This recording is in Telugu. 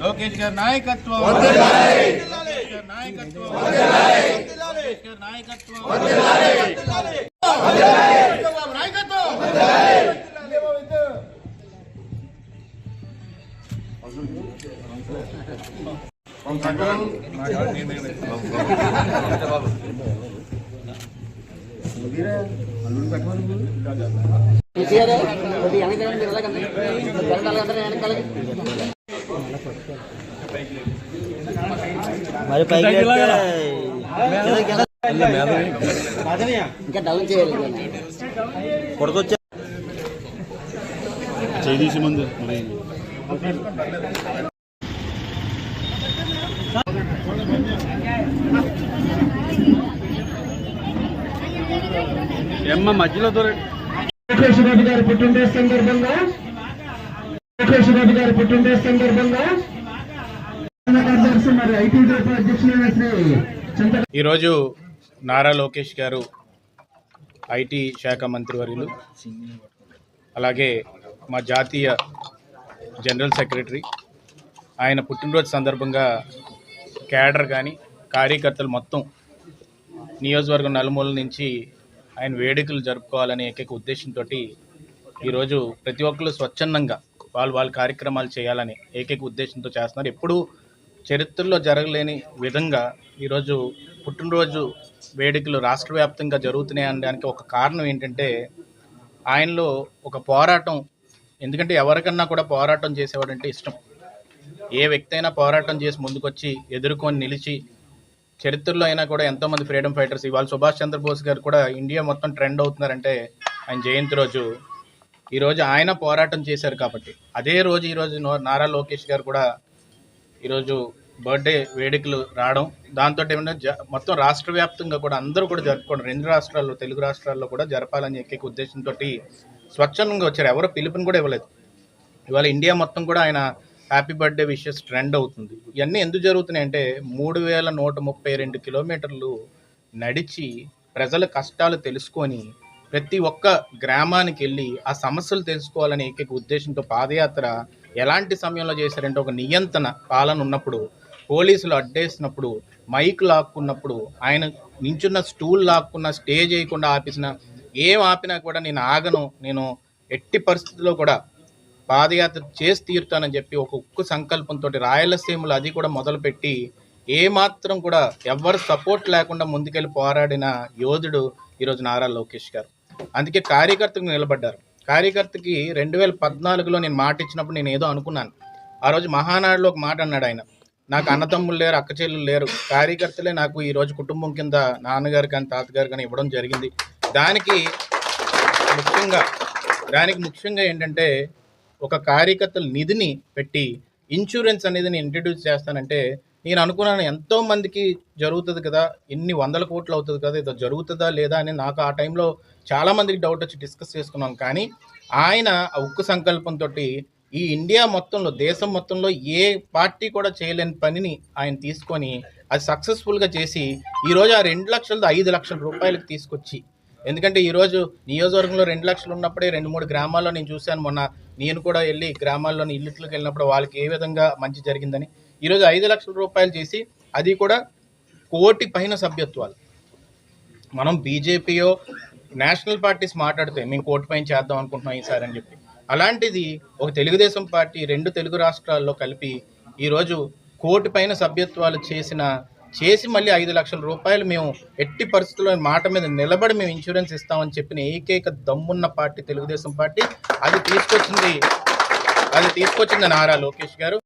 లోకేష్ గారి నాయకత్వం. లోకేష్ గారి నాయకత్వం నాయకత్వం నాయకత్వం మరి పైకి ఇంకా డౌన్ చేయాలి. కొడుకొచ్చా చేసి ముందు మరి. ఎమ్మ మధ్యలో దొర వెంకటేష్ రెడ్డి గారి పుట్టినరోజు సందర్భంగా రెడ్డి గారి పుట్టినరోజు సందర్భంగా ఈరోజు నారా లోకేష్ గారు ఐటీ శాఖ మంత్రివర్యులు అలాగే మా జాతీయ జనరల్ సెక్రటరీ. ఆయన పుట్టినరోజు సందర్భంగా క్యాడర్ కానీ కార్యకర్తలు మొత్తం నియోజకవర్గం నలుమూల నుంచి ఆయన వేడుకలు జరుపుకోవాలనే ఏకైక ఉద్దేశంతో ఈరోజు ప్రతి ఒక్కరు స్వచ్ఛందంగా వాళ్ళు వాళ్ళ కార్యక్రమాలు చేయాలని ఏకైక ఉద్దేశంతో చేస్తున్నారు. ఎప్పుడూ చరిత్రలో జరగలేని విధంగా ఈరోజు పుట్టినరోజు వేడుకలు రాష్ట్ర వ్యాప్తంగా జరుగుతున్నాయి అనడానికి ఒక కారణం ఏంటంటే ఆయనలో ఒక పోరాటం ఎందుకంటే ఎవరికన్నా కూడా పోరాటం చేసేవాడంటే ఇష్టం. ఏ వ్యక్తి అయినా పోరాటం చేసి ముందుకొచ్చి ఎదుర్కొని నిలిచి చరిత్రలో అయినా కూడా ఎంతోమంది ఫ్రీడమ్ ఫైటర్స్ ఇవాళ సుభాష్ చంద్రబోస్ గారు కూడా ఇండియా మొత్తం ట్రెండ్ అవుతున్నారంటే ఆయన జయంతి రోజు. ఈరోజు ఆయన పోరాటం చేశారు కాబట్టి. అదే రోజు ఈరోజు నారా లోకేష్ గారు కూడా ఈరోజు బర్త్డే వేడుకలు రావడం. దాంతో ఏమైనా మొత్తం రాష్ట్ర వ్యాప్తంగా కూడా అందరూ కూడా జరుపుకోవడం. రెండు రాష్ట్రాల్లో తెలుగు రాష్ట్రాల్లో కూడా జరపాలని ఏకైక ఉద్దేశంతో స్వచ్ఛందంగా వచ్చారు. ఎవరో పిలుపుని కూడా ఇవ్వలేదు. ఇవాళ ఇండియా మొత్తం కూడా ఆయన హ్యాపీ బర్త్డే విషెస్ ట్రెండ్ అవుతుంది. ఇవన్నీ ఎందుకు జరుగుతున్నాయి అంటే మూడు వేల నూట ముప్పై రెండు కిలోమీటర్లు నడిచి ప్రజల కష్టాలు తెలుసుకొని ప్రతి ఒక్క గ్రామానికి వెళ్ళి ఆ సమస్యలు తెలుసుకోవాలనే ఏకైక ఉద్దేశంతో పాదయాత్ర ఎలాంటి సమయంలో చేశారంటే ఒక నియంత్రణ పాలన ఉన్నప్పుడు పోలీసులు అడ్డేసినప్పుడు మైక్ లాక్కున్నప్పుడు ఆయన నించున్న స్టూల్ లాక్కున్న స్టేజ్ వేయకుండా ఆపేసిన ఏం ఆపినా కూడా నేను ఆగను నేను ఎట్టి పరిస్థితుల్లో కూడా పాదయాత్ర చేసి తీరుతానని చెప్పి ఒక ఉక్కు సంకల్పంతో రాయలసీమలో అది కూడా మొదలుపెట్టి ఏమాత్రం కూడా ఎవ్వరు సపోర్ట్ లేకుండా ముందుకెళ్ళి పోరాడిన యోధుడు ఈరోజు నారా లోకేష్ గారు. అందుకే కార్యకర్తకు నిలబడ్డారు. కార్యకర్తకి రెండు వేల పద్నాలుగులో నేను మాట ఇచ్చినప్పుడు నేను ఏదో అనుకున్నాను. ఆ రోజు మహానాడులో ఒక మాట అన్నాడు ఆయన. నాకు అన్నతమ్ములు లేరు అక్క చెల్లెలు లేరు. కార్యకర్తలే నాకు ఈరోజు కుటుంబం కింద నాన్నగారు కానీ తాతగారు కానీ ఇవ్వడం జరిగింది. దానికి ముఖ్యంగా దానికి ముఖ్యంగా ఏంటంటే ఒక కార్యకర్తల నిధిని పెట్టి ఇన్సూరెన్స్ అనేది నేను ఇంట్రడ్యూస్ చేస్తానంటే నేను అనుకున్నాను ఎంతో మందికి జరుగుతుంది కదా ఎన్ని వందల కోట్లు అవుతుంది కదా ఇది జరుగుతుందా లేదా అని నాకు ఆ టైంలో చాలా మందికి డౌట్ వచ్చి డిస్కస్ చేసుకున్నాం. కానీ ఆయన ఆ ఉక్కు సంకల్పంతో ఈ ఇండియా మొత్తంలో దేశం మొత్తంలో ఏ పార్టీ కూడా చేయలేని పనిని ఆయన తీసుకొని అది సక్సెస్ఫుల్గా చేసి ఈరోజు ఆ రెండు లక్షలది ఐదు లక్షల రూపాయలకు తీసుకొచ్చి ఎందుకంటే ఈరోజు నియోజకవర్గంలో రెండు లక్షలు ఉన్నప్పుడే రెండు మూడు గ్రామాల్లో నేను చూశాను మొన్న. నేను కూడా వెళ్ళి గ్రామాల్లోని ఇల్లుట్లకు వెళ్ళినప్పుడు వాళ్ళకి ఏ విధంగా మంచి జరిగిందని. ఈరోజు ఐదు లక్షల రూపాయలు చేసి అది కూడా కోటి పైన సభ్యత్వాలు. మనం బీజేపీయో నేషనల్ పార్టీస్ మాట్లాడితే మేము కోటి పైన చేద్దాం అనుకుంటున్నాం ఈసారి అని చెప్పి. అలాంటిది ఒక తెలుగుదేశం పార్టీ రెండు తెలుగు రాష్ట్రాల్లో కలిపి ఈరోజు కోటి పైన సభ్యత్వాలు చేసిన చేసి మళ్ళీ ఐదు లక్షల రూపాయలు మేము ఎట్టి పరిస్థితుల్లో మాట మీద నిలబడి మేము ఇన్సూరెన్స్ ఇస్తామని చెప్పిన ఏకైక దమ్మున్న పార్టీ తెలుగుదేశం పార్టీ. అది తీసుకొచ్చింది అది తీసుకొచ్చింది నారా లోకేష్ గారు.